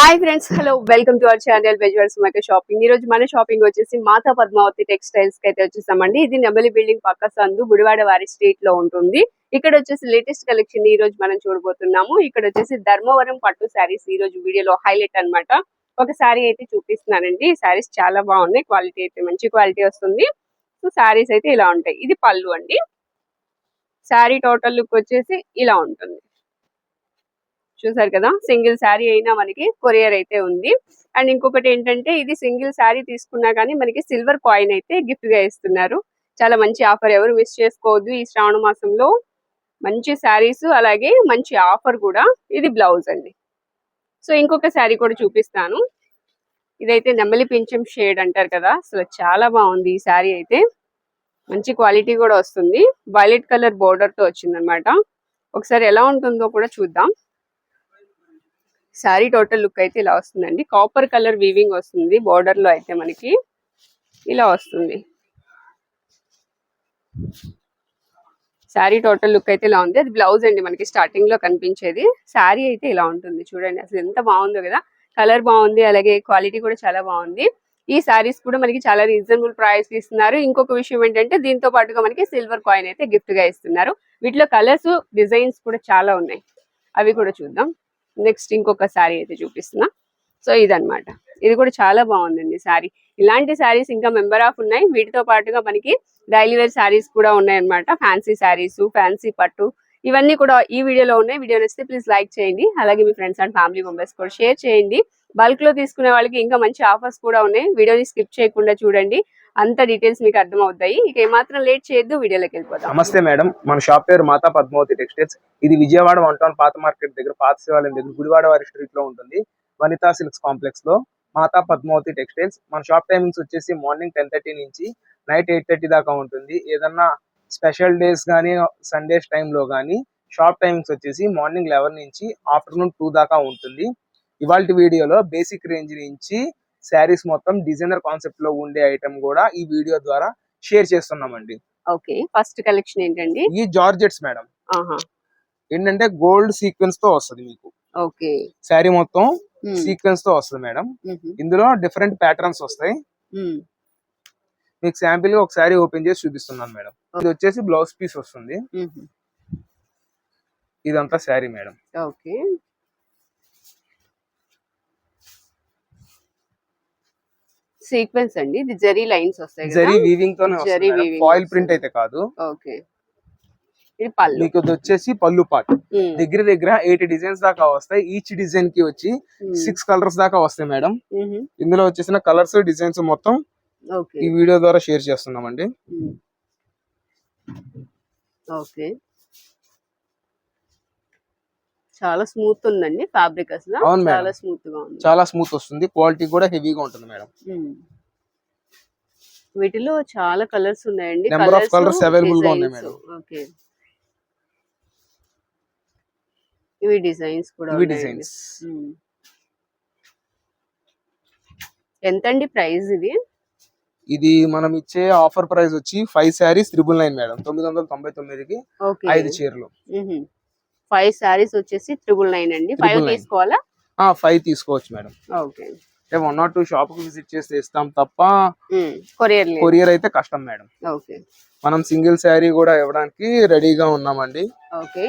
Hi friends hello welcome to our channel వెజ్వర్స్ సుమాక shopping ఈ రోజు మన షాపింగ్ వచ్చేసి మాతా పద్మావతి టెక్స్టైల్స్కి అయితే వచ్చేసామండి. ఇది నెమలి బిల్డింగ్ పక్క సందు గుడివాడ వారి స్ట్రీట్లో ఉంటుంది. ఇక్కడ వచ్చేసి లేటెస్ట్ కలెక్షన్ ఈ రోజు మనం చూడబోతున్నాము. ఇక్కడ వచ్చేసి ధర్మవరం పట్టు శారీస్ ఈ రోజు వీడియోలో హైలైట్ అన్నమాట. ఒక శారీ అయితే చూపిస్తున్నానండి. ఈ శారీస్ చాలా బాగున్నాయి. క్వాలిటీ అయితే మంచి క్వాలిటీ వస్తుంది. సో శారీస్ అయితే ఇలా ఉంటాయి. ఇది పళ్ళు అండి. శారీ టోటల్ లుక్ వచ్చేసి ఇలా ఉంటుంది. చూసారు కదా? సింగిల్ శారీ అయినా మనకి కొరియర్ అయితే ఉంది. అండ్ ఇంకొకటి ఏంటంటే ఇది సింగిల్ శారీ తీసుకున్నా కానీ మనకి సిల్వర్ కాయిన్ అయితే గిఫ్ట్గా ఇస్తున్నారు. చాలా మంచి ఆఫర్ ఎవరు మిస్ చేసుకోవద్దు. ఈ శ్రావణ మాసంలో మంచి శారీస్ అలాగే మంచి ఆఫర్ కూడా. ఇది బ్లౌజ్ అండి. సో ఇంకొక శారీ కూడా చూపిస్తాను. ఇదైతే నెమలి పింఛం షేడ్ అంటారు కదా? అసలు చాలా బాగుంది ఈ శారీ అయితే. మంచి క్వాలిటీ కూడా వస్తుంది. వైలెట్ కలర్ బోర్డర్తో వచ్చింది ఒకసారి ఎలా ఉంటుందో కూడా చూద్దాం. శారీ టోటల్ లుక్ అయితే ఇలా వస్తుందండి. కాపర్ కలర్ వీవింగ్ వస్తుంది బార్డర్లో అయితే మనకి. ఇలా వస్తుంది. శారీ టోటల్ లుక్ అయితే ఇలా ఉంది. అది బ్లౌజ్ అండి మనకి స్టార్టింగ్లో కనిపించేది. శారీ అయితే ఇలా ఉంటుంది. చూడండి అసలు ఎంత బాగుందో కదా. కలర్ బాగుంది అలాగే క్వాలిటీ కూడా చాలా బాగుంది. ఈ శారీస్ కూడా మనకి చాలా రీజనబుల్ ప్రైస్ ఇస్తున్నారు. ఇంకొక విషయం ఏంటంటే దీంతో పాటుగా మనకి సిల్వర్ కాయిన్ అయితే గిఫ్ట్గా ఇస్తున్నారు. వీటిలో కలర్స్ డిజైన్స్ కూడా చాలా ఉన్నాయి. అవి కూడా చూద్దాం. నెక్స్ట్ ఇంకొక శారీ అయితే చూపిస్తున్నా. సో ఇదనమాట ఇది కూడా చాలా బాగుందండి శారీ. ఇలాంటి శారీస్ ఇంకా మెంబర్ ఆఫ్ ఉన్నాయి. వీటితో పాటుగా మనకి డైలీ వేర్ శారీస్ కూడా ఉన్నాయి అన్నమాట ఫ్యాన్సీ శారీస్ ఫ్యాన్సీ పట్టు ఇవన్నీ కూడా ఈ వీడియోలో ఉన్నాయి. వీడియో నచ్చితే ప్లీజ్ లైక్ చేయండి. అలాగే మీ ఫ్రెండ్స్ అండ్ ఫ్యామిలీ మెంబర్స్ కూడా షేర్ చేయండి. బల్క్లో తీసుకునే వాళ్ళకి ఇంకా మంచి ఆఫర్స్ కూడా ఉన్నాయి. వీడియోని స్కిప్ చేయకుండా చూడండి. అంత డీటెయిల్స్ మీకు అర్థం అవుతాయి ఇక ఏమాత్రం లేట్ చేయొద్దు వీడియోలోకి వెళ్ళిపోతాం నమస్తే మేడం. మన షాప్ పేరు మాతా పద్మావతి టెక్స్టైల్స్ ఇది విజయవాడ వన్ టౌన్ పాత మార్కెట్ దగ్గర పాత శివాలయం దగ్గర గుడివాడ వారి స్ట్రీట్లో ఉంటుంది. వనితా సిల్క్స్ కాంప్లెక్స్లో మాతా పద్మావతి టెక్స్టైల్స్ మన షాప్ టైమింగ్స్ వచ్చేసి మార్నింగ్ టెన్ థర్టీ నుంచి నైట్ ఎయిట్ థర్టీ దాకా ఉంటుంది. ఏదన్నా స్పెషల్ డేస్ కానీ సండేస్లో కానీ షాప్ టైమింగ్స్ వచ్చేసి మార్నింగ్ లెవెన్ నుంచి ఆఫ్టర్నూన్ టూ దాకా ఉంటుంది. ఇవాళ వీడియోలో బేసిక్ రేంజ్ నుంచి శారీస్ మొత్తం డిజైనర్ కాన్సెప్ట్లో ఉండే ఐటమ్ కూడా ఈ వీడియో ద్వారా షేర్ చేస్తున్నామండి. ఓకే ఫస్ట్ కలెక్షన్ ఏంటండి? ఈ జార్జెట్స్ మేడం. ఏంటంటే గోల్డ్ సీక్వెన్స్తో వస్తుంది మీకు. ఓకే. శారీ మొత్తం సీక్వెన్స్తో వస్తుంది మేడం. ఇందులో డిఫరెంట్ ప్యాటర్న్స్ వస్తాయి. మీకు శాంపిల్గా ఒక శారీ ఓపెన్ చేసి చూపిస్తున్నాను మేడం. ఇది వచ్చేసి బ్లౌజ్ పీస్ వస్తుంది. ఇదంతా శారీ మేడం. ఓకే. సీక్వెన్స్ అండి. ఇది జరీ లైన్స్ వస్తాయి జరీ వీవింగ్ తోనే జరీ ఫాయిల్ వస్తుంది. ప్రింట్ అయితే కాదు. ఓకే. ఇది పళ్ళు. మీకు ఇది వచ్చేసి పళ్ళు పార్ట్. దగ్గర దగ్గర ఎయిటీ డిజైన్స్ దాకా వస్తాయి. ఈచ్ డిజైన్కి వచ్చి. సిక్స్ కలర్స్ దాకా వస్తాయి మేడం. ఇందులో వచ్చేసిన కలర్స్ డిజైన్స్ మొత్తం ఈ వీడియో ద్వారా షేర్ చేస్తున్నామండి. ఓకే. చాలా స్మూత్ ఉందండి ఫ్యాబ్రిక్ అసలు. చాలా స్మూత్గా ఉంది. చాలా స్మూత్ వస్తుంది. క్వాలిటీ కూడా హెవీగా ఉంటుంది మేడం. వీటిలో చాలా కలర్స్ ఉన్నాయండి. Number of colours available గా ఉన్నాయి మేడం. ఓకే. ఇవి డిజైన్స్ కూడా ఇవి. డిజైన్స్ మ్మ్. ఎంతండి ప్రైస్ ఇది? ఇది మనం ఇచ్చే ఆఫర్ ప్రైస్ వచ్చి five saris triple nine madam. తొమ్మిది వందల తొంభై తొమ్మిదికి ఐదు చీరలు. ఫైవ్ సారీస్ వచ్చేసి ట్రిపుల్ నైన్ అండి. ఫైవ్ 999. తీసుకోవాలా? ఫైవ్ తీసుకోవచ్చు madam. Okay. One not two షాప్కి విజిట్ చేస్తే ఇస్తాం తప్ప కొరియర్ కొరియర్ అయితే కష్టం మేడం. ఓకే. మనం సింగిల్ శారీ కూడా ఇవ్వడానికి రెడీగా ఉన్నామండి. ఓకే.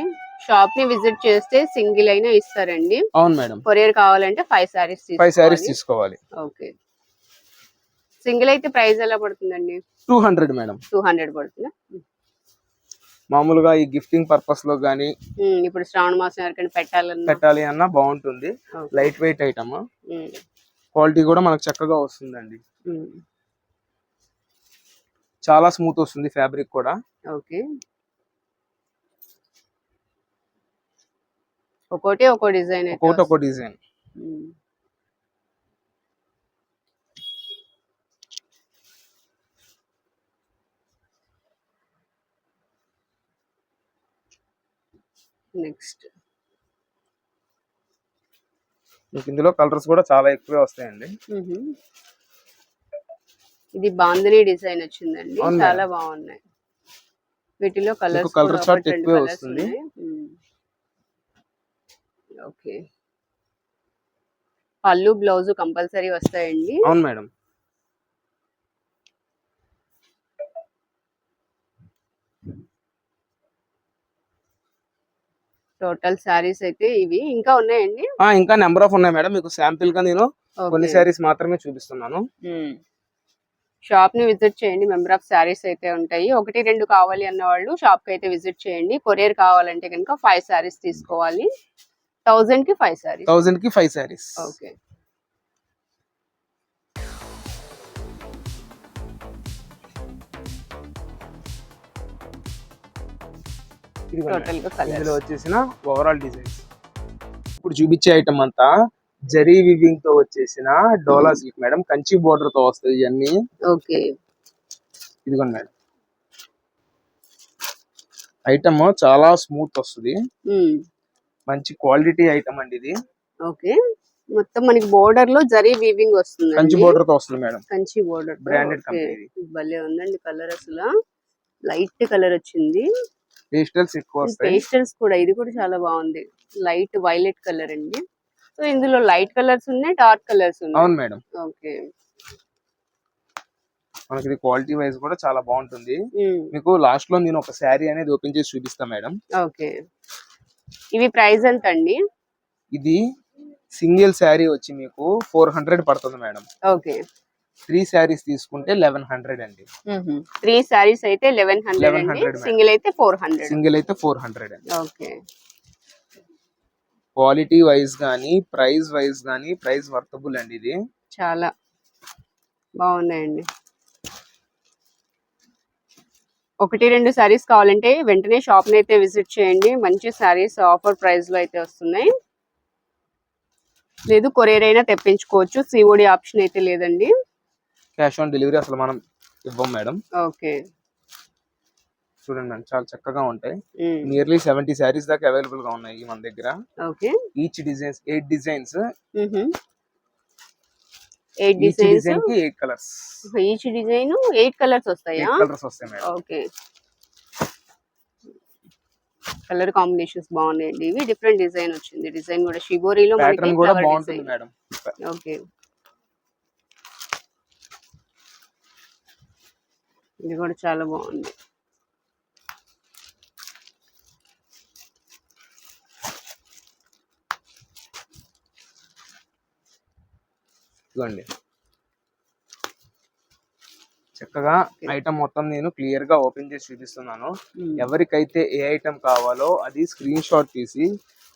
షాప్ని విజిట్ చేస్తే సింగిల్ అయినా ఇస్తారండి. అవును మేడం. కొరియర్ కావాలంటే ఫైవ్ సారీస్ ఫైవ్ శారీస్ తీసుకోవాలి. ఓకే. సింగిల్ అయితే ప్రైస్ ఎలా పడుతుందండి? Two hundred madam. Two hundred పడుతుందా? మామూలుగా ఈ గిఫ్టింగ్ పర్పస్లో గానీ ఇప్పుడు శ్రావణ మాసం ఎవరికైనా పెట్టాలన్నా. పెట్టాలి అన్నా బాగుంటుంది. లైట్ వెయిట్ ఐటమ్ క్వాలిటీ కూడా మనకు చక్కగా వస్తుందండి. చాలా స్మూత్ వస్తుంది ఫ్యాబ్రిక్ కూడా. ఓకే. ఒక్కోటి ఒక్కో డిజైన్ అయితే ఒకటి ఒక డిజైన్. నెక్స్ట్. మీకు ఇందులో కలర్స్ కూడా చాలా ఎక్కువే వస్తాయండి. ఇది బాందిని డిజైన్ వచ్చిందండి. చాలా బాగున్నాయి. వీటిలో కలర్స్ colour chart ఎక్కువే వస్తుంది. ఓకే. పళ్ళు బ్లౌజ్ కంపల్సరీ వస్తాయండి. అవును మేడం. టోటల్ శారీస్ అయితే ఇవి. ఇంకా ఉన్నాయండి? ఇంకా నెంబర్ ఆఫ్ ఉన్నాయి మేడం. మీకు శాంపిల్గా నేను కొన్ని శారీస్ మాత్రమే చూపిస్తున్నాను. షాప్ని విజిట్ చేయండి. మెంబర్ ఆఫ్ శారీస్ అయితే ఉంటాయి. ఒకటి రెండు కావాలి అన్న వాళ్ళు షాప్కి అయితే విజిట్ చేయండి. కొరియర్ కావాలంటే కనుక ఫైవ్ శారీస్ తీసుకోవాలి. థౌజండ్కి ఫైవ్ శారీస్. థౌసండ్కి ఫైవ్ శారీస్. ఓకే. ఇందులో వచ్చేసిన ఓవరాల్ డిజైన్స్ ఇప్పుడు చూపించే ఐటమ్ అంతా జరీ వివింగ్తో వచ్చేసిన డోలా సిల్క్ మేడం కంచి బోర్డర్తో వస్తాయి ఇవన్నీ. ఓకే. ఇదిగోండి మేడం. ఐటమ్ చాలా స్మూత్ వస్తుంది. మంచి క్వాలిటీ ఐటమ్ అండి ఇది. ఓకే. మొత్తం మనకి బోర్డర్లో జరీ వీవింగ్ వస్తుంది కంచి బోర్డర్తో వస్తుంది madam. Kanchi border Branded company. భలే ఉందండి కలర్ అసలు. లైట్ కలర్ వచ్చింది. పేస్టల్స్ ఎక్కువ పేస్టల్స్ కూడా ఇది కూడా చాలా బాగుంది. లైట్ వైలెట్ కలర్ అండి. సో ఇందులో లైట్ కలర్స్ ఉన్నాయి డార్క్ కలర్స్ ఉన్నాయి. అవును మేడం. ఓకే. మనకి ఇది క్వాలిటీ వైజ్ కూడా చాలా బాగుంటుంది. మీకు లాస్ట్లో నేను ఒక శారీ అనేది ఓపెన్ చేసి చూపిస్తా మేడం. ఓకే. ఇవి ప్రైస్ ఎంత అండి? ఇది సింగిల్ శారీ వచ్చి మీకు ఫోర్ హండ్రెడ్ పడుతుంది మేడం. ఓకే. త్రీ శారీస్ తీసుకుంటే లెవెన్ హండ్రెడ్ అండి. త్రీ సారీస్ అయితే లెవెన్ హండ్రెడ్ అండి. 1100 మేడం. సింగిల్ అయితే ఫోర్ హండ్రెడ్. సింగిల్ అయితే ఫోర్ హండ్రెడ్ అండి. ఓకే. క్వాలిటీ వైజ్ గానీ ప్రైస్ వైజ్ గానీ ప్రైస్ వర్తబుల్ అండి ఇది. చాలా బాగున్నాయండి. ఒకటి రెండు సారీస్ కావాలంటే వెంటనే షాప్ని అయితే విజిట్ చేయండి. మంచి సారీస్ ఆఫర్ ప్రైస్లో అయితే వస్తున్నాయి. లేదు కొరియర్ అయినా తెప్పించుకోవచ్చు. సిఓడి ఆప్షన్ అయితే లేదండి. క్యాష్ ఆన్ డెలివరీ అసలు మనం ఇవ్వం మేడం ఓకే. చూడండి మేడం చాలా చక్కగా ఉంటాయి. నియర్లీ సెవెంటీ శారీస్ దాకా అవైలబుల్గా ఉన్నాయి మన దగ్గర. Okay. Each designs eight designs eight డిజైన్కి eight colours each design eight colours వస్తాయా? కలర్స్ వస్తాయి మేడం ఓకే. కలర్ కాంబినేషన్స్ బాగున్నాయండి. ఇవి డిఫరెంట్ డిజైన్ వచ్చింది. డిజైన్ కూడా షిబోరిలో ప్యాటర్న్ కూడా బాగుంటుంది మేడం ఓకే. ఇది కూడా చాలా బాగుంది. ఇదిగోండి. చక్కగా ఐటమ్ మొత్తం నేను క్లియర్గా ఓపెన్ చేసి చూపిస్తున్నాను. ఎవరికైతే ఏ ఐటమ్ కావాలో అది స్క్రీన్ షాట్ తీసి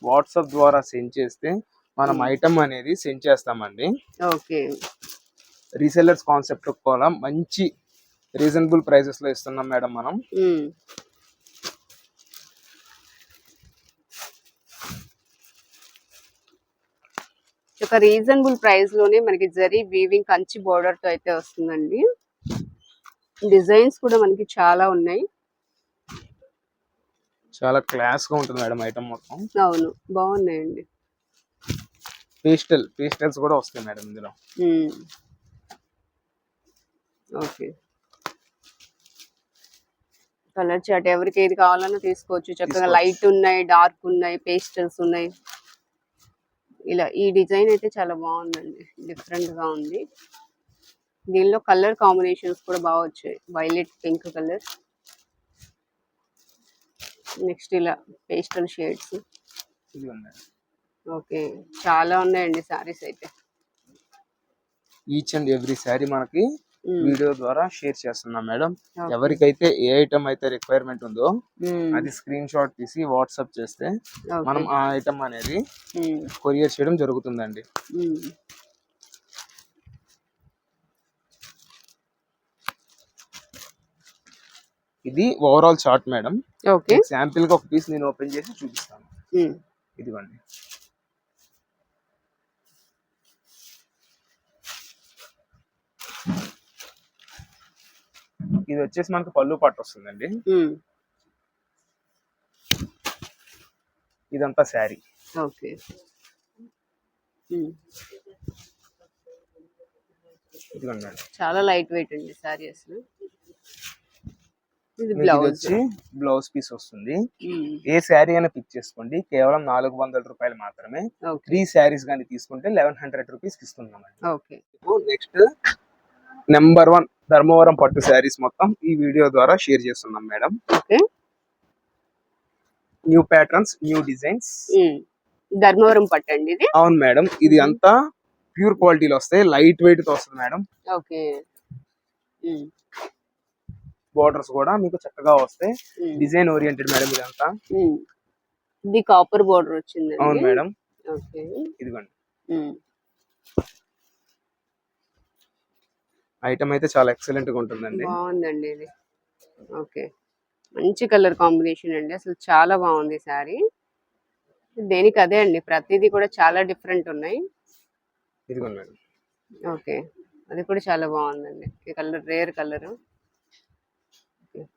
వాట్సాప్ ద్వారా సెండ్ చేస్తే మనం ఐటమ్ అనేది సెండ్ చేస్తామండి. ఓకే. రీసెల్లర్స్ కాన్సెప్ట్ కూడా మంచి రీజనబుల్ ప్రైసెస్లో ఇస్తున్నాం మేడం మనం. ఒక రీజనబుల్ ప్రైస్లోనే మనకి జరీ వీవింగ్ కంచి బోర్డర్తో అయితే వస్తుందండి. డిజైన్స్ కూడా మనకి చాలా ఉన్నాయి. చాలా క్లాస్గా ఉంటుంది మేడం ఐటమ్ మొత్తం. అవును బాగున్నాయండి. పేస్టల్ పేస్టల్స్ కూడా వస్తాయి మేడం ఇందులో. ఓకే. కలర్ చాట్ ఎవరికి ఏది కావాలన్నా తీసుకోవచ్చు. చక్కగా. లైట్ ఉన్నాయి డార్క్ ఉన్నాయి పేస్టల్స్ ఉన్నాయి. ఇలా ఈ డిజైన్ అయితే చాలా బాగుందండి. డిఫరెంట్గా ఉంది. దీనిలో కలర్ కాంబినేషన్స్ కూడా బాగా వచ్చాయి. వైలెట్ పింక్ కలర్ నెక్స్ట్ ఇలా పేస్టల్ షేడ్స్ ఓకే చాలా ఉన్నాయండి సారీస్ అయితే. ఈచ్ అండ్ ఎవ్రీ శారీ మనకి. వీడియో ద్వారా షేర్ చేస్తున్నాం మేడం. ఎవరికైతే ఏ ఐటమ్ అయితే రిక్వైర్మెంట్ ఉందో మ్మ్. అది స్క్రీన్ షాట్ తీసి వాట్సాప్ చేస్తే. మనం ఆ ఐటమ్ అనేది. కొరియర్ చేయడం జరుగుతుందండి. ఇది ఓవరాల్ చార్ట్ మేడం ఓకే శాంపిల్గా ఒక పీస్ నేను ఓపెన్ చేసి చూపిస్తాను. ఇదిగోండి ఇది వచ్చేసి మనకు పళ్ళు పట్టు వస్తుందండి. ఇదంతా శారీ. ఓకే. చాలా లైట్ వెయిట్ అండి సారీ అసలు. ఇది వచ్చి బ్లౌజ్ పీస్ వస్తుంది. ఏ శారీ అయినా పిక్ చేసుకోండి. కేవలం నాలుగు వందల రూపాయలు మాత్రమే. త్రీ శారీస్ కానీ తీసుకుంటే లెవెన్ హండ్రెడ్ రూపీస్ ఇస్తున్నామండి. Okay. Next number one Dharmavaram పట్టు శారీస్ మొత్తం ఈ వీడియో ద్వారా షేర్ చేస్తున్నాం madam. Okay. New patterns new designs Dharmavaram పట్టండి ఇది? అవును మేడం. ఇది అంతా ప్యూర్ క్వాలిటీలో వస్తాయి లైట్ వెయిట్తో వస్తుంది మేడం. ఓకే. బోర్డర్స్ కూడా మీకు చక్కగా వస్తాయి డిజైన్ ఓరియంటెడ్ మేడం ఇదంతా. ఇది కాపర్ బోర్డర్ వచ్చిందండి. అవును మేడం. ఓకే. ఇదిగోండి. ఐటమ్ అయితే చాలా ఎక్సలెంట్గా ఉంటుందండి. బాగుందండి ఇది. ఓకే. మంచి కలర్ కాంబినేషన్ అండి. అసలు చాలా బాగుంది శారీ. దేనికి అదే అండి. ప్రతిదీ కూడా చాలా డిఫరెంట్ ఉన్నాయి. ఇదిగోండి మేడం. ఓకే. అది కూడా చాలా బాగుందండి. ఈ కలర్ రేర్ కలర్.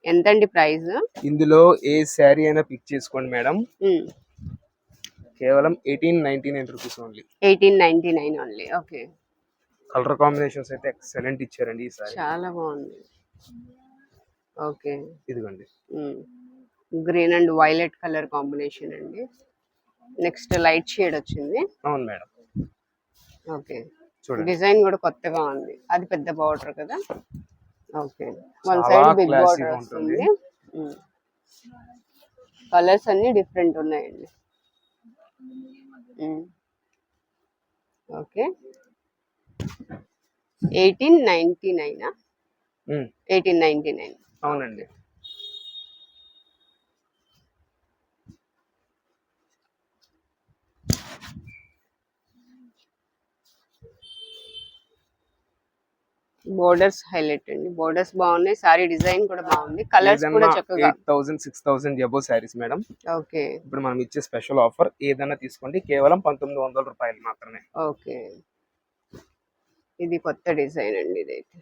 ఎంత అండి ప్రైస్? ఇందులో ఏ శారీ అయినా పిక్ చేసుకోండి మేడం. కేవలం eighteen ninety nine rupees only. Eighteen ninety nine only. Okay. Colour combinations అయితే ఎక్సలెంట్ ఇచ్చారండి ఈ సారీ. చాలా బాగుంది. ఓకే. ఇదిగోండి. Green and violet colour combination అండి. నెక్స్ట్ లైట్ షేడ్ వచ్చింది. అవును మేడం. ఓకే. డిజైన్ కూడా కొత్తగా ఉంది. అది పెద్ద బార్డర్ కదా? Okay. One side big border వస్తుంది. కలర్స్ అన్ని డిఫరెంట్ ఉన్నాయండి. Okay. Eighteen ninety nine eighteen ninety nine. అవునండి. బోర్డర్స్ హైలైట్ అండి. బోర్డర్స్ బాగున్నాయి. సారీ డిజైన్ కూడా బాగుంది. కలర్స్ కూడా చక్కగా. Thousand six thousand above saris madam okay. ఇప్పుడు మనం ఇచ్చే స్పెషల్ ఆఫర్ ఏదైనా తీసుకోండి. కేవలం పంతొమ్మిది వందల రూపాయలు మాత్రమే. ఓకే. ఇది కొత్త డిజైన్ అండి ఇదైతే.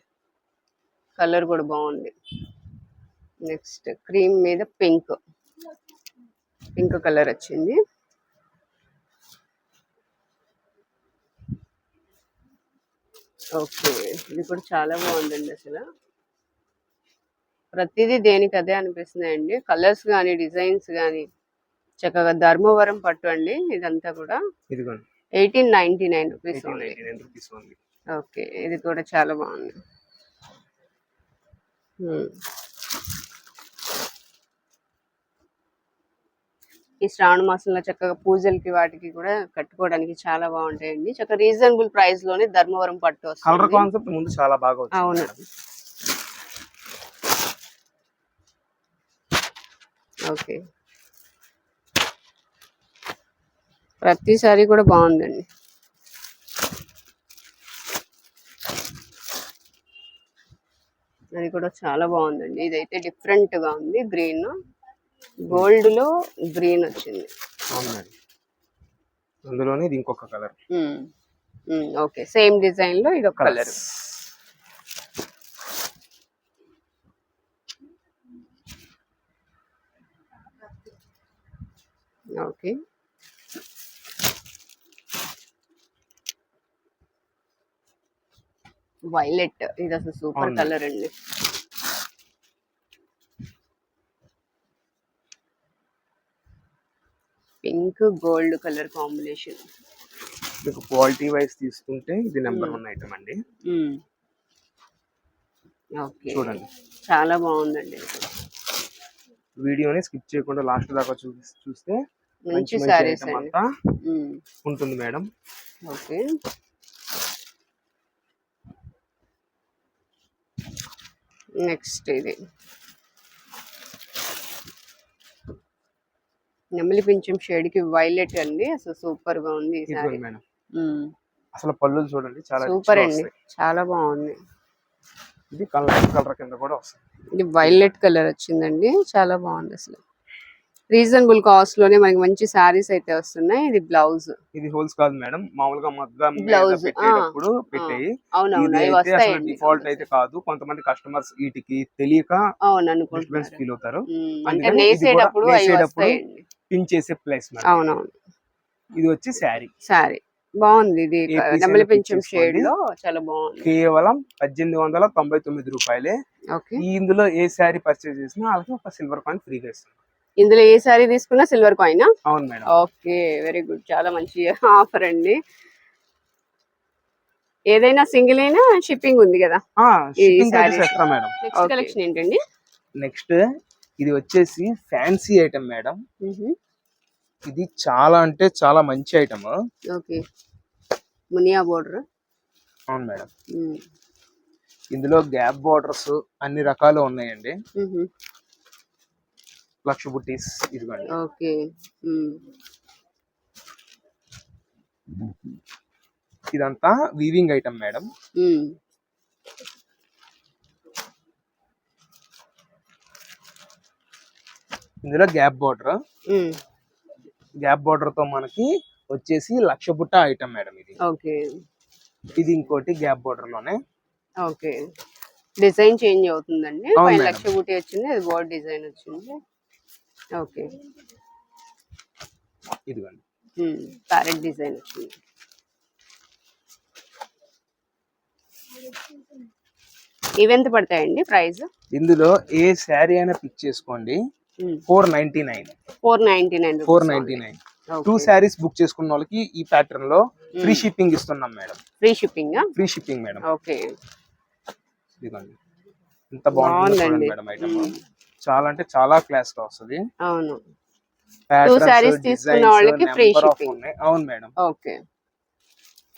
కలర్ కూడా బాగుంది. నెక్స్ట్ క్రీమ్ మీద పింక్. పింక్ కలర్ వచ్చింది. ఓకే ఇది కూడా చాలా బాగుందండి అసలు. ప్రతిదీ దేనికి అదే అనిపిస్తున్నాయండి కలర్స్ కానీ డిజైన్స్ కానీ చక్కగా ధర్మవరం పట్టు అండి ఇదంతా కూడా. Eighteen ninety nine rupees only okay. ఇది కూడా చాలా బాగుంది. ఈ శ్రావణ మాసంలో చక్కగా పూజలకి వాటికి కూడా కట్టుకోవడానికి చాలా బాగుంటాయండి. చక్కగా రీజనబుల్ ప్రైస్లోనే ధర్మవరం పట్టు కలర్ కాన్సెప్ట్ ముందు చాలా బాగా అవును. ఓకే. ప్రతిసారి కూడా బాగుందండి. అది కూడా చాలా బాగుందండి. ఇదైతే డిఫరెంట్గా ఉంది. గ్రీన్ గోల్డ్లో గ్రీన్ వచ్చింది అందులోనే ఇది ఇంకొక కలర్ ఓకే. సేమ్ డిజైన్లో ఇది ఒక కలర్ ఓకే. వైలెట్ ఇది అసలు సూపర్. కలర్ అండి. Pink gold colour combination. మీకు క్వాలిటీ వైజ్ తీసుకుంటే ఇది నెంబర్ వన్ ఐటమ్ అండి. ఓకే. చూడండి. చాలా బాగుందండి. వీడియోని స్కిప్ చేయకుండా లాస్ట్ దాకా చూస్తే మంచి సారీస్ అంతా. ఉంటుంది మేడం. ఓకే. నెక్స్ట్ ఇది. నెమలి పింఛం షేడ్కి వైలెట్ అండి. అసలు సూపర్గా ఉంది అసలు పళ్ళులు చూడండి చాలా సూపర్ అండి. చాలా బాగుంది. ఇది కలర్ కలర్ కింద కూడా వస్తుంది ఇది వైలెట్ కలర్ వచ్చిందండి. చాలా బాగుంది అసలు. రీజనబుల్ కాస్ట్లోనే మనకి మంచి సారీస్ అయితే వస్తున్నాయి. ఇది బ్లౌజ్. ఇది హోల్స్ కాదు మేడం. మామూలుగా మగ్గం Blouse, పెట్టేటప్పుడు పెట్టాయి. అవునవును డిఫాల్ట్ అయితే కాదు. కొంతమంది కస్టమర్స్ వీటికి తెలియక అవును అనుకుంటున్నారు. ఫీల్ అవుతారు. అంటే నేసేటప్పుడు పిన్ చేసే ప్లేస్ అవునవును. ఇది వచ్చి శారీ. సారీ బాగుంది ఇది. నెమలి pick షేడ్. లో చాలా బాగుంది. కేవలం పద్దెనిమిది వందల తొంభై తొమ్మిది రూపాయలే. ఇందులో ఏ శారీ పర్చేస్ చేసినా వాళ్ళకి ఒక సిల్వర్ కాయిన్ ఫ్రీగా ఇస్తుంది ఇందులో ఏ సారీ తీసుకున్నా సిల్వర్ కాయిన్ అవును మేడం. ఓకే వెరీ గుడ్ చాలా మంచి ఆఫర్ అండి. ఏదైనా సింగిల్ అయినా షిప్పింగ్ ఉంది కదా? నెక్స్ట్. కలెక్షన్ ఏంటండి? నెక్స్ట్ ఇది వచ్చేసి ఫ్యాన్సీ ఐటమ్ మేడం. ఇది చాలా అంటే చాలా మంచి ఐటమ్ ఓకే. మునియా బోర్డర్ అవును మేడం. ఇందులో గ్యాప్ బార్డర్స్ అన్ని రకాలు ఉన్నాయండి. లక్ష బుట్టీస్ ఇదిగోండి. ఓకే. ఇదంతా వీవింగ్ ఐటమ్ మేడం ఇందులో గ్యాప్ బార్డర్ గ్యాప్ బార్డర్తో మనకి వచ్చేసి లక్ష బుట్ట ఐటమ్ మేడం ఇది. ఓకే. ఇది ఇంకోటి గ్యాప్ బార్డర్లోనే. ఓకే. డిజైన్ చేంజ్ అవుతుందండి. లక్ష బూటీ వచ్చింది అది బోర్డ్ డిజైన్ వచ్చింది. ఓకే. ఇదిగోండి. ప్యారెట్ డిజైన్ వచ్చింది. ఇవెంత పడతాయండి ప్రైస్? ఇందులో ఏ శారీ అయినా పిక్ చేసుకోండి. Four ninety nine. Four ninety nine four ninety nine. Two saris book చేసుకున్న వాళ్ళకి ఈ ప్యాటర్న్లో ఫ్రీ. షిప్పింగ్ ఇస్తున్నాం madam. Free shipping? Free shipping madam. Okay. ఇదిగోండి. ఎంత బాగుంటుంది. Madam item. చాలా అంటే చాలా క్లాస్గా వస్తుంది. అవును. Patterns, sarees తీసుకున్న వాళ్ళకి shipping. ఉన్నాయి. అవును madam. Okay.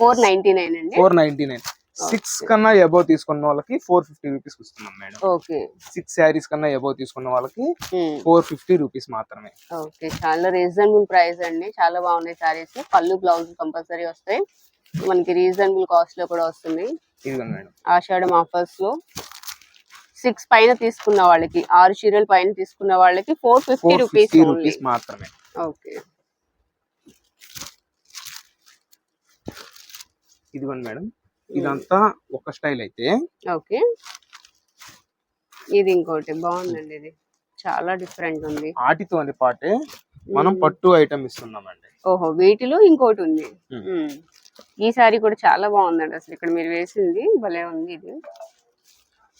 Four ninety nine అండి? ఫోర్ నైన్టీ నైన్ సిక్స్ కన్నా ఎబో తీసుకున్న వాళ్ళకి ఫోర్ ఫిఫ్టీ రూపీస్ ఇస్తున్నాం మేడం. ఓకే. సిక్స్ శారీస్ కన్నా ఎబో తీసుకున్న వాళ్ళకి ఫోర్ ఫిఫ్టీ రూపీస్ మాత్రమే. ఓకే. చాలా రీజనబుల్ ప్రైస్ అండి. చాలా బాగున్నాయి సారీస్ పళ్ళు బ్లౌజ్ కంపల్సరీ వస్తాయి. మనకి రీజనబుల్ కాస్ట్లో కూడా వస్తుంది ఇదిగోండి మేడం. ఆషాఢం ఆఫర్స్లో సిక్స్ పైన తీసుకున్న వాళ్ళకి ఆరు చీరల పైన తీసుకున్న వాళ్ళకి ఫోర్ ఫిఫ్టీ రూపీస్ రూపీస్ మాత్రమే. ఓకే. ఇదిగోండి మేడం. ఇదంతా ఒక స్టైల్ అయితే. ఓకే. ఇది ఇంకోటి బాగుందండి ఇది. చాలా డిఫరెంట్ ఉంది. ఆటితో పాటే. మనం పట్టు ఐటమ్ ఇస్తున్నామండి. ఓహో వీటిలో ఇంకోటి ఉంది. ఈ సారీ కూడా చాలా బాగుందండి అసలు. ఇక్కడ మీరు వేసింది భలే ఉంది ఇది.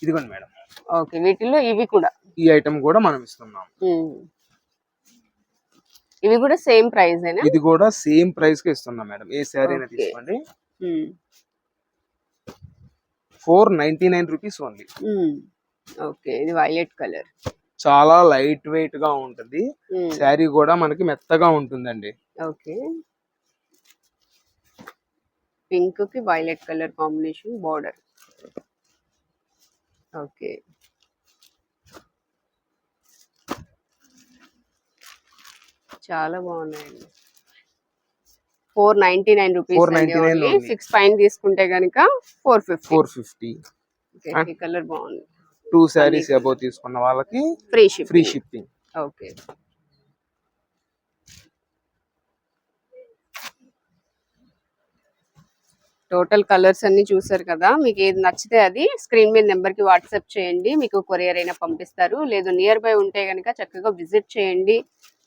ఇదిగోండి మేడం. ఓకే వీటిలో ఇవి కూడా. ఈ ఐటమ్ కూడా మనం ఇస్తున్నాం. ఇవి కూడా సేమ్ ప్రైస్ ఇది కూడా సేమ్ ప్రైస్కి ఇస్తున్నాం మేడం. ఏ శారీ అయినా. తీసుకోండి. Four ninety nine rupees only. Okay ఇది వైలెట్ కలర్. చాలా లైట్ వెయిట్గా ఉంటుంది. శారీ కూడా మనకి మెత్తగా ఉంటుందండి. ఓకే. పింక్కి violet colour combination border. Okay. చాలా బాగున్నాయండి. Four ninety nine rupees 499 only. Six పైన తీసుకుంటే గనుక four fifty. Four fifty. Colour బాగుంది. టూ శారీస్ అబౌవ్ తీసుకున్న వాళ్ళకి free free shipping okay. Total colours అన్ని చూసారు కదా మీకు ఏది నచ్చితే అది స్క్రీన్ మీద నెంబర్కి వాట్సాప్ చేయండి మీకు కొరియర్ అయినా పంపిస్తారు. లేదు నియర్ బై ఉంటే గనుక చక్కగా విజిట్ చేయండి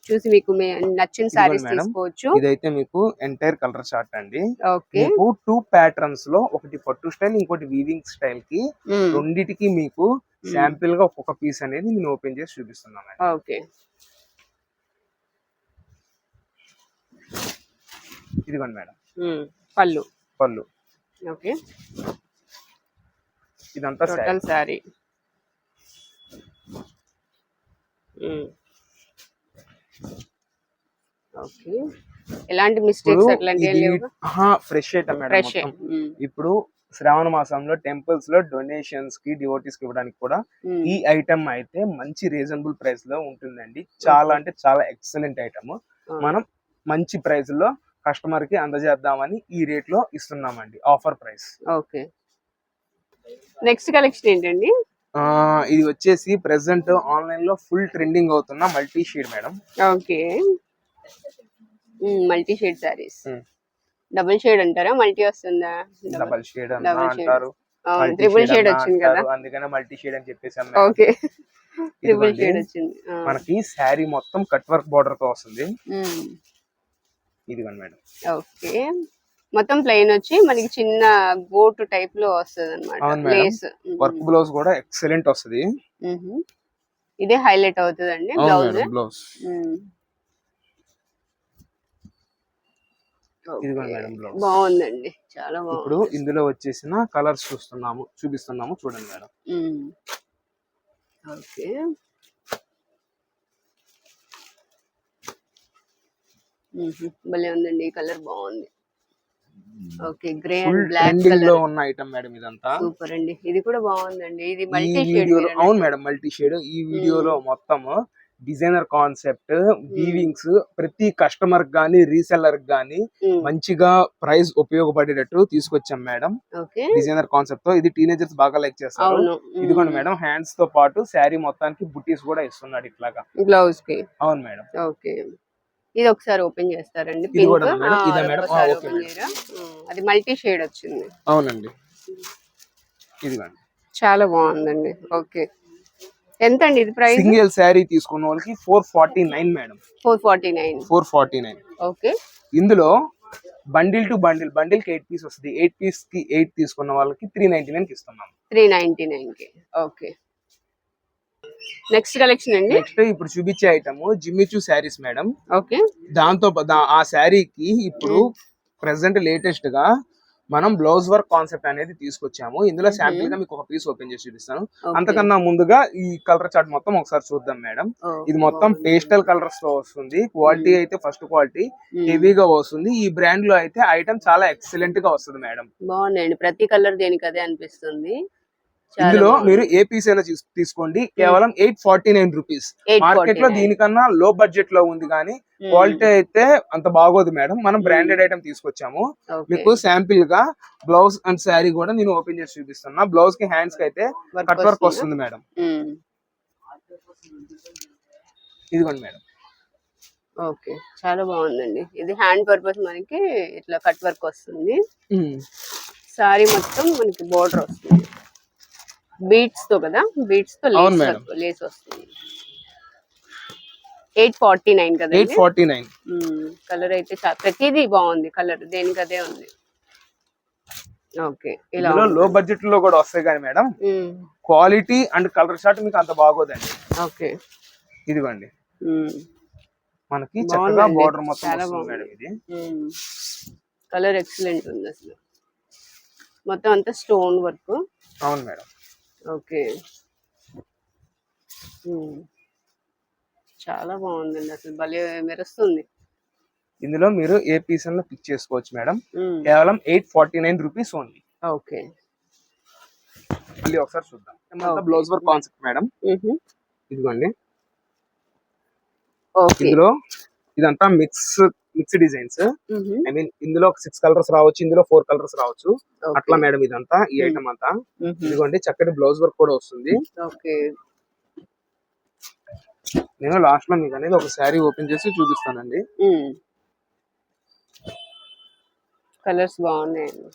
చూసి మీకు నచ్చిన సారీస్. తీసుకోవచ్చు. ఇదైతే మీకు ఎంటైర్ కలర్ చార్ట్ అండి. ఓకే. మీకు టూ ప్యాటర్న్స్లో ఒకటి పట్టు స్టైల్ ఇంకోటి వీవింగ్ స్టైల్కి రెండిటికి మీకు శాంపిల్గా ఒక్కొక్క పీస్ అనేది నేను ఓపెన్ చేసి చూపిస్తున్నాను. ఓకే. ఇదిగోండి మేడం. పళ్ళు. పళ్ళు. ఓకే. ఇదంతా టోటల్ శారీ. ఓకే. ఎలాంటి మిస్టేక్స్ అట్లాంటి ఏం లేవు? Fresh item madam. ఇప్పుడు శ్రావణ మాసంలో టెంపుల్స్లో డొనేషన్స్కి డివోటీస్కి ఇవ్వడానికి కూడా ఈ ఐటమ్ అయితే మంచి రీజనబుల్ ప్రైస్లో ఉంటుందండి. చాలా అంటే చాలా ఎక్సలెంట్ ఐటమ్ మనం మంచి ప్రైస్లో కస్టమర్కి అందజేద్దామని ఈ రేట్లో ఇస్తున్నామండి offer price. Okay. Next collection ఏంటండి? ఇది వచ్చేసి ప్రెసెంట్ ఆన్లైన్లో ఫుల్ ట్రెండింగ్ అవుతున్న multi shade madam. Okay. Multi shade Hmm. Double shade అంటారా? మల్టీ వస్తుందా? Double shade. అంటారు. ట్రిపుల్ షేడ్ వచ్చింది. కదా. అందుకనే మల్టీ షేడ్ అని చెప్పేసాం ఓకే. ట్రిపుల్. షేడ్ వచ్చింది. మనకి శారీ మొత్తం కట్ వర్క్ బార్డర్తో వస్తుంది. ఇదిగోండి మేడం. ఓకే. మొత్తం ప్లెయిన్ వచ్చి మనకి చిన్న గోటు టైప్లో వస్తుంది అనమాట వర్క్ బ్లౌజ్ కూడా ఎక్సలెంట్ వస్తుంది. ఇదే హైలైట్ అవుతుందండి బ్లౌజ్ మేడం బ్లౌజ్ బాగుందండి. చాలా బాగుంది. ఇప్పుడు ఇందులో వచ్చేసిన కలర్స్ చూస్తున్నాము చూపిస్తున్నాము చూడండి మేడం. ఓకే. భలే ఉందండి ఈ కలర్ బాగుంది. ఓకే గ్రే అండ్ బ్లాక్ ట్రెండింగ్లో కలర్ ఉన్న ఐటమ్ మేడం ఇదంతా. సూపర్ అండి ఇది కూడా బాగుందండి ఇది మల్టీ షేడ్ అవును మేడం మల్టీ షేడ్ ఈ వీడియోలో మొత్తం డిజైనర్ కాన్సెప్ట్ వీవింగ్స్ ప్రతి కస్టమర్ గానీ రీసెల్లర్ గానీ మంచిగా ప్రైస్ ఉపయోగపడేటట్టు తీసుకొచ్చాం మేడం. డిజైనర్ కాన్సెప్ట్తో. ఇది టీనేజర్స్ బాగా లైక్ చేస్తారు. ఇదిగోండి మేడం హ్యాండ్స్తో పాటు శారీ మొత్తానికి బుట్టీస్ కూడా ఇస్తున్నాడు ఇట్లాగా. బ్లౌజ్కి అవును మేడం. ఓకే. ఇది ఒకసారి ఓపెన్ చేస్తారండి. Pink open. చేయరా? అది మల్టీ షేడ్ వచ్చింది. అవునండి. ఇదిగోండి చాలా బాగుందండి. ఓకే. ఎంత అండి ఇది ప్రైస్? సింగిల్ శారీ తీసుకున్న వాళ్ళకి four forty nine madam. Four forty nine four forty nine okay. ఇందులో బండిల్ టు బండిల్ బండిల్కి ఎయిట్ పీస్ వస్తుంది. ఎయిట్ పీస్కి ఎయిట్ తీసుకున్న వాళ్ళకి త్రీ నైన్టీ నైన్కి ఇస్తున్నాం. త్రీ నైన్టీ నైన్కి. ఓకే. నెక్స్ట్ కలెక్షన్ అండి? నెక్స్ట్ ఇప్పుడు చూపించే item Jimmy Choo saris madam okay దాంతో ఆ శారీకి ఇప్పుడు ప్రెసెంట్ లేటెస్ట్గా మనం బ్లౌజ్ వర్క్ కాన్సెప్ట్ అనేది తీసుకొచ్చాము. ఇందులో శాంపిల్గా మీకు ఒక పీస్ ఓపెన్ చేసి చూపిస్తాను. అంతకన్నా ముందుగా ఈ కలర్ చార్ట్ మొత్తం ఒకసారి చూద్దాం మేడం ఇది మొత్తం పేస్టల్ కలర్స్లో వస్తుంది. క్వాలిటీ అయితే ఫస్ట్ క్వాలిటీ హెవీగా వస్తుంది. ఈ బ్రాండ్లో అయితే ఐటమ్ చాలా ఎక్సలెంట్గా వస్తుంది మేడం బాగున్నాయండి. ప్రతి కలర్ దేనికి అదే అనిపిస్తుంది. ఇందులో. మీరు ఏ పీస్ అయినా తీస్- తీసుకోండి. కేవలం ఎయిట్ ఫార్టీ నైన్ రూపీస్. 849. మార్కెట్లో దీనికన్నా లో బడ్జెట్లో ఉంది కానీ Hmm. క్వాలిటీ అయితే అంత బాగోదు మేడం. మనం బ్రాండెడ్ ఐటమ్ తీసుకొచ్చాము. మీకు శాంపిల్గా బ్లౌజ్ అండ్ శారీ కూడా నేను ఓపెన్ చేసి చూపిస్తున్నా. బ్లౌజ్కి హ్యాండ్స్కి అయితే కట్ వర్క్ వస్తుందా? మేడం. ఇదిగోండి మేడం. ఓకే. చాలా బాగుందండి. ఇది హ్యాండ్ పర్పస్ మనకి ఇట్లా కట్ వర్క్ వస్తుంది. సారీ మొత్తం మనకి బోర్డర్ వస్తుంది. బీట్స్తో కదా? బీట్స్తో లేస్ వస్తుంది. ఎయిట్ ఫార్టీ నైన్ కదా ఎయిట్ ఫార్టీ నైన్. కలర్ అయితే ప్రతిదీ బాగుంది కలర్ దేనికి అదే ఉంది. ఓకే ఇలా లో బడ్జెట్లో కూడా వస్తాయి కానీ madam quality and colour short మీకు అంత బాగోదండి. ఓకే ఇదిగోండి. మనకి చక్కగా. బోర్డర్ మొత్తం వస్తుంది. మేడం ఇది. కలర్ ఎక్సలెంట్ ఉంది అసలు. మొత్తం అంతా స్టోన్ వర్క్ అవును మేడం. ఓకే. చాలా బాగుందండి అసలు. భలే మెరుస్తుంది. ఇందులో మీరు ఏ పీస్ అన్న పిక్ చేసుకోవచ్చు మేడం? కేవలం eight forty nine rupees only. Okay. మళ్ళీ ఒకసారి చూద్దాం. Blouse work concept madam. ఇదిగోండి. ఓకే. ఇందులో ఇదంతా mix mix designs. I mean ఇందులో సిక్స్ కలర్స్ రావచ్చు ఇందులో ఫోర్ కలర్స్ రావచ్చు. అట్లా మేడం ఇదంతా ఈ. ఐటమ్ అంతా. ఇదిగోండి చక్కటి బ్లౌజ్ వర్క్ కూడా వస్తుంది. ఓకే. నేను లాస్ట్లో మీకు అనేది ఒక శారీ ఓపెన్ చేసి చూపిస్తానండి. కలర్స్ బాగున్నాయండి.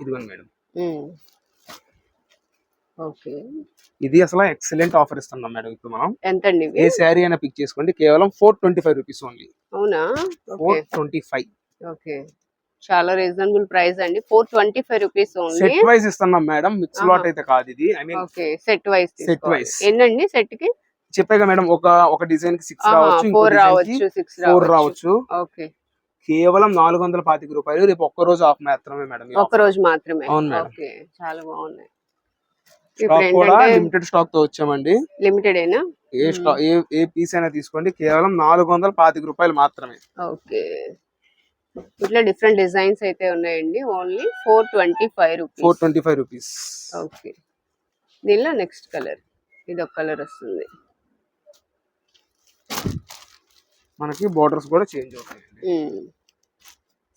ఇదిగోండి మేడం ఇది అసలు ఎక్సలెంట్ ఆఫర్ ఇస్తున్నాం మేడం ఇప్పుడు మనం. ఎంతండి ఏ శారీ అయినా పిక్ చేసుకోండి. కేవలం four twenty five rupees only. అవునా? Four twenty five. ఓకే. చాలా రీజనబుల్ ప్రైస్ అండి. Four twenty five rupees only. Set wise ఇస్తున్నాం మేడం. Mix lot. అయితే కాదు ఇది. I mean okay. Set wise Set wise. ఎన్నండి సెట్కి చెప్పాగా మేడం ఒక ఒక డిజైన్కి సిక్స్ రావచ్చు ఫోర్ రావచ్చు సిక్స్ ఫోర్ రావచ్చు. ఓకే. కేవలం నాలుగు వందల పాతిక రూపాయలు. రేపు ఒక్క రోజు ఆఫ్ మాత్రమే మేడం ఈ ఒక రోజు మాత్రమే. అవును మేడం. చాలా బాగున్నాయి. స్టాక్ కూడా లిమిటెడ్ స్టాక్తో వచ్చామండి. లిమిటెడ్ అయినా ఏ స్టాక్ ఏ ఏ పీస్ అయినా తీసుకోండి. కేవలం నాలుగు వందల పాతిక రూపాయలు మాత్రమే. ఓకే. ఇట్లా డిఫరెంట్ డిజైన్స్ అయితే ఉన్నాయండి. Only four twenty five four rupees twenty five rupees okay. దీనిలో నెక్స్ట్ కలర్ ఇది ఒక కలర్ వస్తుంది. మనకి బోర్డర్స్ కూడా చేంజ్ అవుతాయండి.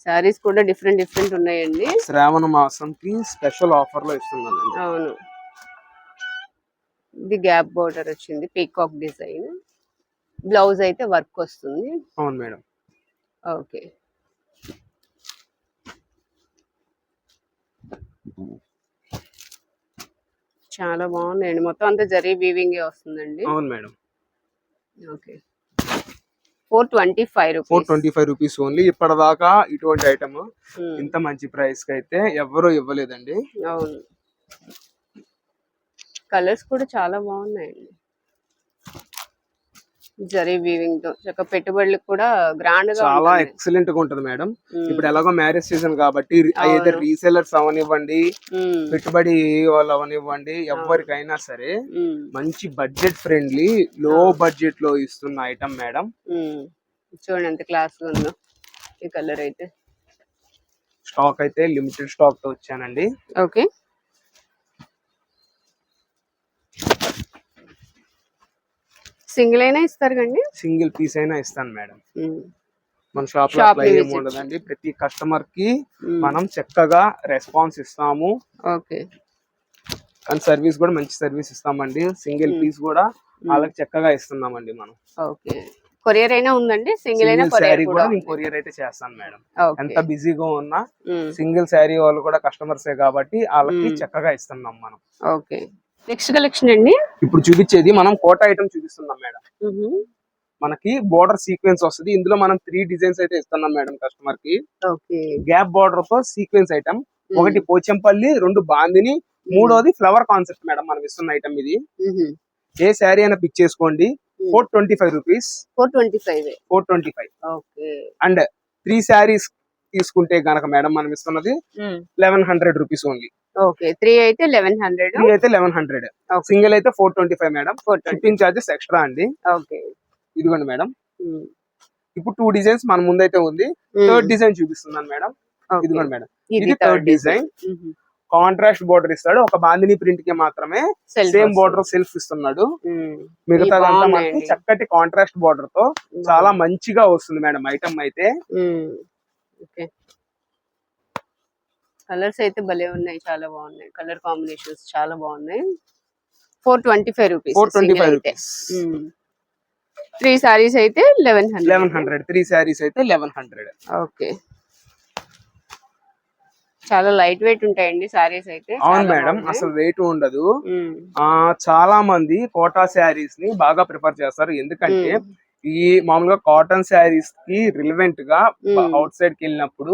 సారీస్ కూడా డిఫరెంట్ డిఫరెంట్ ఉన్నాయండి. శ్రావణ మాసంకి స్పెషల్ ఆఫర్లో ఇస్తున్నానండి. అవును. ఇది గ్యాప్ బోర్డర్ వచ్చింది పీకాక్ డిజైన్. బ్లౌజ్ అయితే వర్క్ వస్తుంది. అవును మేడం. ఓకే. చాలా బాగున్నాయండి. మొత్తం అంతా జరీ వీవింగ్ వస్తుందండి. అవును madam. Okay. Four twenty five four twenty five rupees only. ఇప్పటిదాకా ఇటువంటి ఐటమ్ ఇంత మంచి ప్రైస్కి అయితే ఎవరు ఇవ్వలేదండి. అవును. కలర్స్ కూడా చాలా బాగున్నాయండి. జరీ వీవింగ్తో చక్క పెట్టుబడులకు కూడా గ్రాండ్గా చాలా. ఎక్సలెంట్గా ఉంటది మేడం. ఇప్పుడు ఎలాగో మ్యారేజ్ సీజన్ కాబట్టి అయితే. రీసెలర్స్ అవనివ్వండి పెట్టుబడి వాళ్ళు అవనివ్వండి ఎవరికైనా సరే మంచి బడ్జెట్ ఫ్రెండ్లీ లో బడ్జెట్లో ఇస్తున్న ఐటమ్ మేడం. చూడండి ఎంత క్లాస్ ఉందో ఈ కలర్ అయితే. స్టాక్ అయితే లిమిటెడ్ స్టాక్తో వచ్చానండి. ఓకే. సింగిల్ అయినా ఇస్తారు కండి? సింగిల్ పీస్ అయినా ఇస్తాను మేడం. మన షాప్లో అట్లా ఏమి ఉండదండి ప్రతి కస్టమర్కి మనం చక్కగా రెస్పాన్స్ ఇస్తాము. ఓకే. అండ్ సర్వీస్ కూడా మంచి సర్వీస్ ఇస్తామండి. సింగిల్. పీస్ కూడా వాళ్ళకి చక్కగా ఇస్తున్నామండి మనం. ఓకే. కొరియర్ అయినా ఉందండి? సింగిల్ అయినా శారీ కూడా నేను కొరియర్ అయితే చేస్తాను మేడం. ఎంత బిజీగా ఉన్నా సింగిల్ శారీ వాళ్ళు కూడా కస్టమర్సే కాబట్టి వాళ్ళకి. చక్కగా ఇస్తున్నాం మనం. ఓకే. నెక్స్ట్ కలెక్షన్ అండి. ఇప్పుడు చూపించేది మనం కోట ఐటమ్ చూపిస్తున్నాం మేడం. మనకి బోర్డర్ సీక్వెన్స్ వస్తుంది. ఇందులో మనం త్రీ డిజైన్స్ అయితే ఇస్తున్నాం మేడం కస్టమర్కి. గ్యాప్ బోర్డర్తో సీక్వెన్స్ ఐటమ్. ఒకటి పోచంపల్లి రెండు బాందిని. మూడోది ఫ్లవర్ కాన్సెప్ట్ మేడం మనం ఇస్తున్న ఐటమ్ ఇది. ఏ శారీ అయినా పిక్ చేసుకోండి. Four twenty five rupees four twenty five four twenty five okay. And three saris తీసుకుంటే గనక మేడం మనం ఇస్తున్నది eleven hundred rupees only okay three అయితే లెవెన్ హండ్రెడ్ త్రీ అయితే లెవెన్ హండ్రెడ్. సింగిల్ అయితే four twenty five madam shipping charges extra అండి. Okay. ఇదిగోండి madam hmm. ఇప్పుడు టూ డిజైన్స్ మన ముందైతే ఉంది. థర్డ్ డిజైన్ చూపిస్తున్నాను మేడం. ఇదిగోండి మేడం ఇది థర్డ్ డిజైన్ కాంట్రాస్ట్ బోర్డర్ ఇస్తాడు. ఒక బాందిని ప్రింట్కి మాత్రమే సేమ్ బోర్డర్ సెల్ఫ్ ఇస్తున్నాడు. మిగతాదంతా మనకి బాగున్నాయండి. చక్కటి కాంట్రాస్ట్ బోర్డర్తో చాలా మంచిగా వస్తుంది మేడం ఐటమ్ అయితే. కలర్స్ అయితే భలే ఉన్నాయి చాలా బాగున్నాయి. కలర్ కాంబినేషన్స్ చాలా బాగున్నాయి. Four twenty five rupees four twenty five rupees. Three saris అయితే eleven hundred. Eleven hundred. Three saris అయితే లెవెన్ హండ్రెడ్. ఓకే. చాలా లైట్ వెయిట్ ఉంటాయండి సారీస్ అయితే. అవును మేడం. అసలు వెయిట్ ఉండదు. ఆ చాలా మంది కోటా శారీస్ని బాగా ప్రిఫర్ చేస్తారు. ఎందుకంటే. ఈ మామూలుగా కాటన్ శారీస్కి రిలవెంట్గా. అవుట్ సైడ్కి వెళ్ళినప్పుడు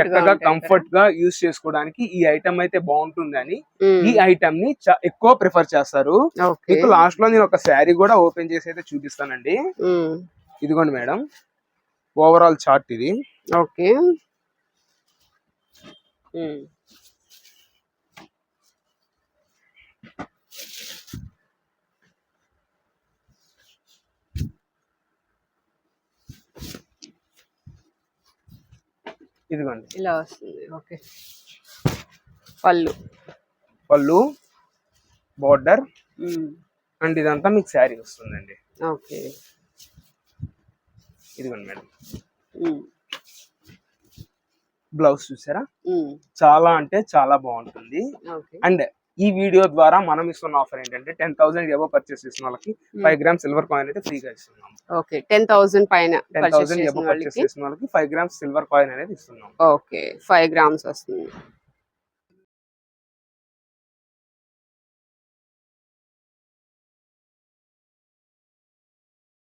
చక్కగా కంఫర్ట్గా యూస్ చేసుకోవడానికి ఈ ఐటమ్ అయితే బాగుంటుంది అని కదా. మ్మ్. ఈ ఐటమ్ని ఎక్కువ ప్రిఫర్ చేస్తారు మీకు లాస్ట్లో నేను ఒక శారీ కూడా ఓపెన్ చేసి అయితే చూపిస్తానండి. ఇదిగోండి మేడం ఓవరాల్ చార్ట్ ఇది ఓకే ఇదిగోండి. ఇలా వస్తుంది. ఓకే. పళ్ళు. పళ్ళు బార్డర్. అండ్ ఇదంతా మీకు శారీ వస్తుందండి. ఓకే. ఇదిగోండి మేడం. బ్లౌజ్ చూసారా. చాలా అంటే చాలా బాగుంటుంది. ఓకే. అండ్ ఈ వీడియో ద్వారా మనం ఇస్తున్న ఆఫర్ ఏంటంటే టెన్ థౌసండ్ ఎబో పర్చేస్ చేసిన వాళ్ళకి ఫైవ్ గ్రామ్స్ సిల్వర్ కాయిన్ అయితే ఫ్రీగా ఇస్తున్నాం ఓకే టెన్ థౌసండ్ పైన టెన్ థౌసండ్ వాళ్ళకి పర్చేస్ చేసిన వాళ్ళకి ఫైవ్ గ్రామ్స్ సిల్వర్ కాయిన్ అనేది ఇస్తున్నాం ఓకే ఫైవ్ గ్రామ్స్ వస్తుంది.